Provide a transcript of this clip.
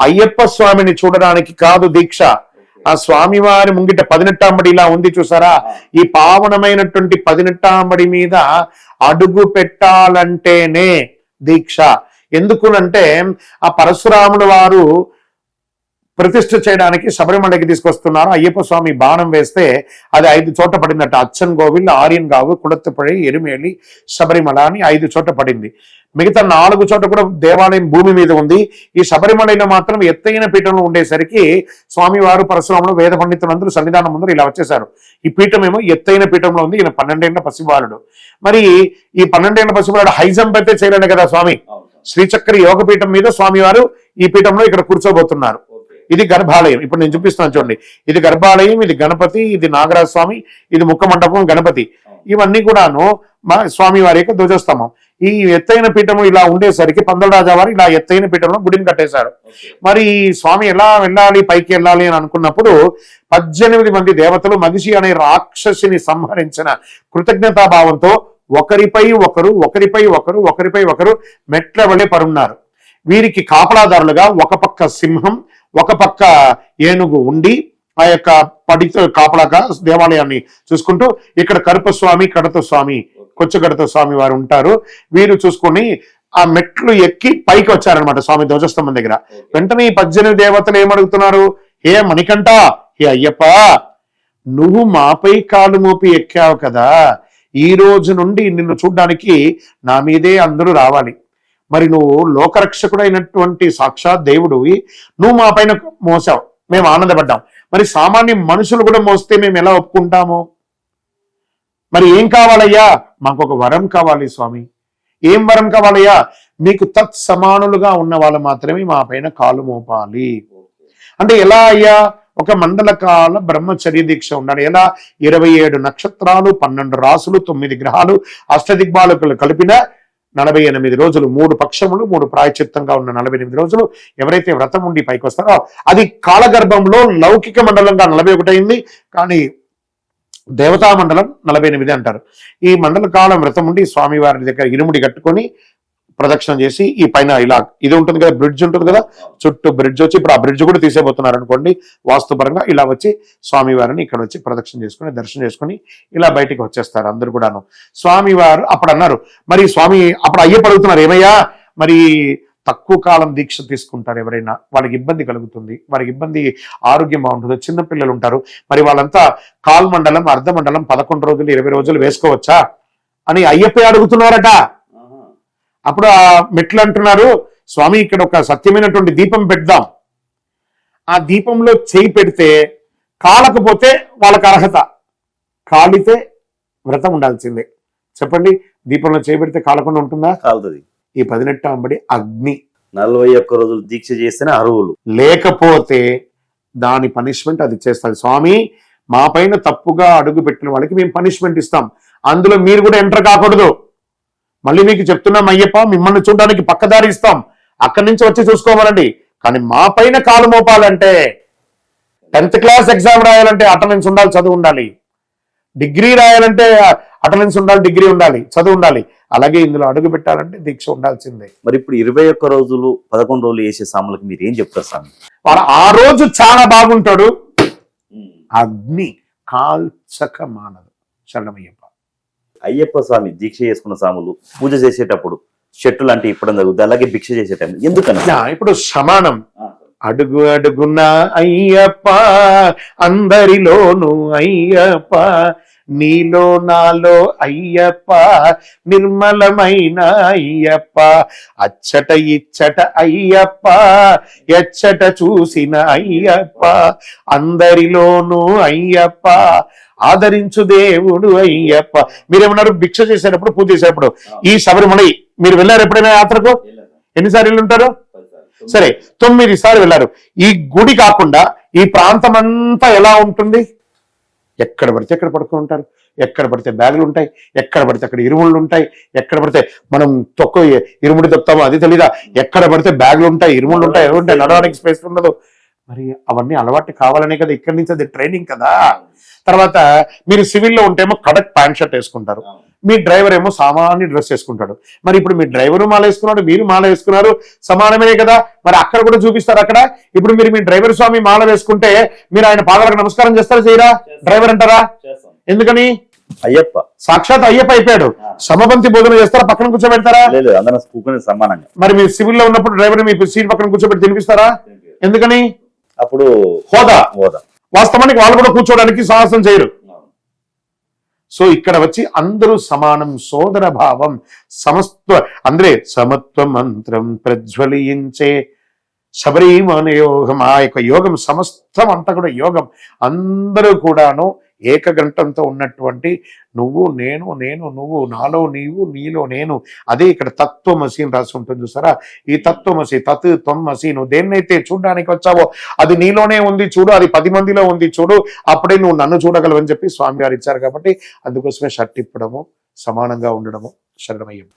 అయ్యప్ప స్వామిని చూడడానికి కాదు దీక్ష. ఆ స్వామివారి ముంగిట పదినెట్టాంబడి ఇలా ఉంది చూసారా? ఈ పావనమైనటువంటి పదినెట్టాంబడి మీద అడుగు పెట్టాలంటేనే దీక్ష. ఎందుకునంటే ఆ పరశురాముడు వారు ప్రతిష్ఠ చేయడానికి శబరిమలకి తీసుకొస్తున్నారు. అయ్యప్ప స్వామి బాణం వేస్తే అది ఐదు చోట పడిందట. అచ్చన్ కోవిల్ ఆర్యన్ గావు కుడత్తపడి ఎరుమేలి శబరిమల అని ఐదు చోట పడింది. మిగతా నాలుగు చోట కూడా దేవాలయం భూమి మీద ఉంది. ఈ శబరిమలలో మాత్రం ఎత్తైన పీఠంలో ఉండేసరికి స్వామివారు పరశురాముడు వేద పండితులందరూ సన్నిధానం ముందర ఇలా వచ్చేసారు ఈ పీఠం ఏమో ఎత్తైన పీఠంలో ఉంది. ఈయన పన్నెండేళ్ళ పసిబాలుడు. మరి ఈ పన్నెండేళ్ళ పసిబాలుడు హై జంప్ అయితే చేయలేడు కదా స్వామి? శ్రీచక్ర యోగ పీఠం మీద స్వామివారు ఈ పీఠంలో ఇక్కడ కూర్చోబోతున్నారు. ఇది గర్భాలయం. ఇప్పుడు నేను చూపిస్తున్నాను చూడండి. ఇది గర్భాలయం ఇది గణపతి ఇది నాగరాజ స్వామి ఇది ముఖ మండపం గణపతి. ఇవన్నీ కూడాను మా స్వామి వారి యొక్క ధ్వజస్తంభం. ఈ ఎత్తైన పీఠము ఇలా ఉండేసరికి పందలరాజా వారు ఇలా ఎత్తైన పీఠంలో గుడిని కట్టేశారు. మరి ఈ స్వామి ఎలా వెళ్ళాలి పైకి వెళ్ళాలి అని అనుకున్నప్పుడు పద్దెనిమిది మంది దేవతలు మగిషి అనే రాక్షసిని సంహరించిన కృతజ్ఞతాభావంతో ఒకరిపై ఒకరు ఒకరిపై ఒకరు ఒకరిపై ఒకరు మెట్ల వలె పరున్నారు. వీరికి కాపలాదారులుగా ఒక పక్క సింహం ఒక పక్క ఏనుగు ఉండి ఆ యొక్క పడితో కాపలాగా దేవాలయాన్ని చూసుకుంటూ ఇక్కడ కరుపస్వామి కడత స్వామి కొచ్చగడత స్వామి వారు ఉంటారు. వీరు చూసుకొని ఆ మెట్లు ఎక్కి పైకి వచ్చారనమాట స్వామి ధ్వజస్తంభం దగ్గర. వెంటనే ఈ పద్దెనిమిది దేవతలు ఏమడుగుతున్నారు? హే మణికంఠ! హే అయ్యప్ప! నువ్వు మాపై కాలు మోపి ఎక్కావు కదా. ఈ రోజు నుండి నిన్ను చూడ్డానికి నా మీదే అందరూ రావాలి. మరి నువ్వు లోకరక్షకుడైనటువంటి సాక్షాత్ దేవుడివి నువ్వు మా పైన మోసావు. మేము ఆనందపడ్డాం. మరి సామాన్య మనుషులు కూడా మోస్తే మేము ఎలా ఒప్పుకుంటాము? మరి ఏం కావాలయ్యా? మాకు ఒక వరం కావాలి స్వామి. ఏం వరం కావాలయ్యా? మీకు తత్ సమానులుగా ఉన్న వాళ్ళు మాత్రమే మా పైన కాలు మోపాలి. అంటే ఎలా అయ్యా? ఒక మండల కాల బ్రహ్మచర్య దీక్ష ఉండాలి. ఎలా? ఇరవై ఏడు నక్షత్రాలు పన్నెండు రాసులు తొమ్మిది గ్రహాలు అష్టదిగ్బాలకులు కలిపిన నలభై ఎనిమిది రోజులు మూడు పక్షములు మూడు ప్రాయచిత్తంగా ఉన్న నలభై ఎనిమిది రోజులు ఎవరైతే వ్రతం ఉండి పైకి వస్తారో అది కాలగర్భంలో లౌకిక మండలంగా నలభై ఒకటి కానీ దేవతా మండలం నలభై ఎనిమిది అంటారు. ఈ మండల కాలం వ్రతం ఉండి స్వామివారి దగ్గర ఇనుముడి కట్టుకొని ప్రదక్షిణం చేసి ఈ పైన ఇలా ఇది ఉంటుంది కదా బ్రిడ్జ్ ఉంటుంది కదా చుట్టూ బ్రిడ్జ్ వచ్చి ఇప్పుడు ఆ బ్రిడ్జ్ కూడా తీసేపోతున్నారు అనుకోండి వాస్తుపరంగా ఇలా వచ్చి స్వామివారిని ఇక్కడ వచ్చి ప్రదక్షిణ చేసుకుని దర్శనం చేసుకుని ఇలా బయటికి వచ్చేస్తారు అందరు కూడాను. స్వామివారు అప్పుడు అన్నారు మరి స్వామి అప్పుడు అయ్యప్ప అడుగుతున్నారు ఏమయ్యా? మరి తక్కువ కాలం దీక్ష తీసుకుంటారు ఎవరైనా వాళ్ళకి ఇబ్బంది కలుగుతుంది వారికి ఇబ్బంది ఆరోగ్యం బాగుంటుంది చిన్నపిల్లలు ఉంటారు మరి వాళ్ళంతా కాల్మండలం అర్ధమండలం అర్ధ మండలం పదకొండు రోజులు ఇరవై రోజులు వేసుకోవచ్చా? అని అయ్యప్ప అడుగుతున్నారట. అప్పుడు ఆ మెట్లు అంటున్నారు స్వామి ఇక్కడ ఒక సత్యమైనటువంటి దీపం పెడదాం. ఆ దీపంలో చేయి పెడితే కాలకపోతే వాళ్ళకి అర్హత. కాలితే వ్రతం ఉండాల్సిందే. చెప్పండి దీపంలో చేయి పెడితే కాలకుండా ఉంటుందా? కాలుతుంది. ఈ పదినెట్టు అంబడి అగ్ని. నలభై ఒక్క రోజులు దీక్ష చేస్తేనే అరువులు లేకపోతే దాని పనిష్మెంట్ అది చేస్తుంది. స్వామి మా పైన తప్పుగా అడుగు పెట్టిన వాళ్ళకి మేము పనిష్మెంట్ ఇస్తాం. అందులో మీరు కూడా ఎంటర్ కాకూడదు. మళ్ళీ మీకు చెప్తున్నాం అయ్యప్ప మిమ్మల్ని చూడడానికి పక్కదారి ఇస్తాం. అక్కడి నుంచి వచ్చి చూసుకోవాలండి. కానీ మా పైన కాలు మోపాలంటే టెన్త్ క్లాస్ ఎగ్జామ్ రాయాలంటే అటెండెన్స్ ఉండాలి చదువు ఉండాలి. డిగ్రీ రాయాలంటే అటెండెన్స్ ఉండాలి డిగ్రీ ఉండాలి చదువు ఉండాలి. అలాగే ఇందులో అడుగు పెట్టాలంటే దీక్ష ఉండాల్సిందే. మరి ఇప్పుడు ఇరవై ఒక్క రోజులు పదకొండు రోజులు వేసే సాములకు మీరు ఏం చెప్తారు స్వామి వాడు ఆ రోజు చాలా బాగుంటాడు. అగ్ని కాల్చక మానదు. శరణమయ్యప్ప. అయ్యప్ప స్వామి దీక్ష చేసుకున్న సాములు పూజ చేసేటప్పుడు చెట్టు లాంటి ఇప్పడం జరుగుతుంది. అలాగే భిక్ష చేసే టైం ఎందుకని యా, ఇప్పుడు సమానం. అడుగు అడుగున అయ్యప్ప అందరిలోను అయ్యప్ప. నీలో నాలో అయ్యప్ప నిర్మలమైన అయ్యప్ప. అచ్చట ఇచ్చట అయ్యప్ప ఎచ్చట చూసిన అయ్యప్ప. అందరిలోను అయ్యప్ప. ఆదరించు దేవుడు అయ్యప్ప. మీరేమన్నారు? భిక్ష చేసేటప్పుడు పూజ చేసేటప్పుడు. ఈ శబరిమల మీరు వెళ్ళారు ఎప్పుడైనా యాత్రకు? ఎన్నిసార్లు ఉంటారు సరే తొమ్మిది సార్లు వెళ్ళారు. ఈ గుడి కాకుండా ఈ ప్రాంతం అంతా ఎలా ఉంటుంది? ఎక్కడ పడితే ఎక్కడ పడుకుని ఉంటారు. ఎక్కడ పడితే బ్యాగులు ఉంటాయి. ఎక్కడ పడితే అక్కడ ఇరుముళ్ళు ఉంటాయి. ఎక్కడ పడితే మనం తొక్క ఇరుముడి తొక్కుతామో అది తెలీదా? ఎక్కడ పడితే బ్యాగులు ఉంటాయి ఇరుముళ్ళు ఉంటాయి ఎవరు ఉంటాయి నడవడానికి స్పేస్ ఉండదు. మరి అవన్నీ అలవాటు కావాలనే కదా ఇక్కడి నుంచి అది ట్రైనింగ్ కదా. తర్వాత మీరు సివిల్లో ఉంటేమో కడక్ ప్యాంట్ షర్ట్ వేసుకుంటారు. మీ డ్రైవర్ ఏమో సామాన్య డ్రెస్ వేసుకుంటాడు మరి ఇప్పుడు మీ డ్రైవరు మాల వేసుకున్నాడు మీరు మాల వేసుకున్నారు సమానమే కదా? మరి అక్కడ కూడా చూపిస్తారు అక్కడ. ఇప్పుడు మీరు మీ డ్రైవర్ స్వామి మాల వేసుకుంటే మీరు ఆయన పాదాలకు నమస్కారం చేస్తారా చేయరా? డ్రైవర్ అంటారా? ఎందుకని? అయ్యప్ప. సాక్షాత్ అయ్యప్ప అయిపోయాడు. సమపంతి భోజనం చేస్తారా పక్కన కూర్చోబెడతారా? సమానంగా. మరి మీరు సివిల్లో ఉన్నప్పుడు డ్రైవర్ మీ సీట్ పక్కన కూర్చోబెట్టి తినిపిస్తారా? ఎందుకని? అప్పుడు హోదా. హోదా. వాస్తవానికి వాళ్ళు కూడా కూర్చోవడానికి సాహసం చేయరు. సో ఇక్కడ వచ్చి అందరూ సమానం సోదర భావం సమస్త అందరే సమత్వ మంత్రం ప్రజ్వలించే శబరిమాన యోగం ఆ యొక్క యోగం సమస్తం అంతా కూడా యోగం. అందరూ కూడాను ఏకగంటంతో ఉన్నటువంటి నువ్వు నేను నేను నువ్వు నాలో నీవు నీలో నేను. అదే ఇక్కడ తత్వమసి అని రాసి ఉంటుంది చూసారా? ఈ తత్వమసి తత్ త్వమసి నువ్వు దేన్నైతే చూడడానికి వచ్చావో అది నీలోనే ఉంది చూడు అది పది మందిలో ఉంది చూడు అప్పుడే నువ్వు నన్ను చూడగలవని చెప్పి స్వామి గారు ఇచ్చారు కాబట్టి అందుకోసమే షర్ట్ ఇప్పడము సమానంగా ఉండడము శరణమయ్యం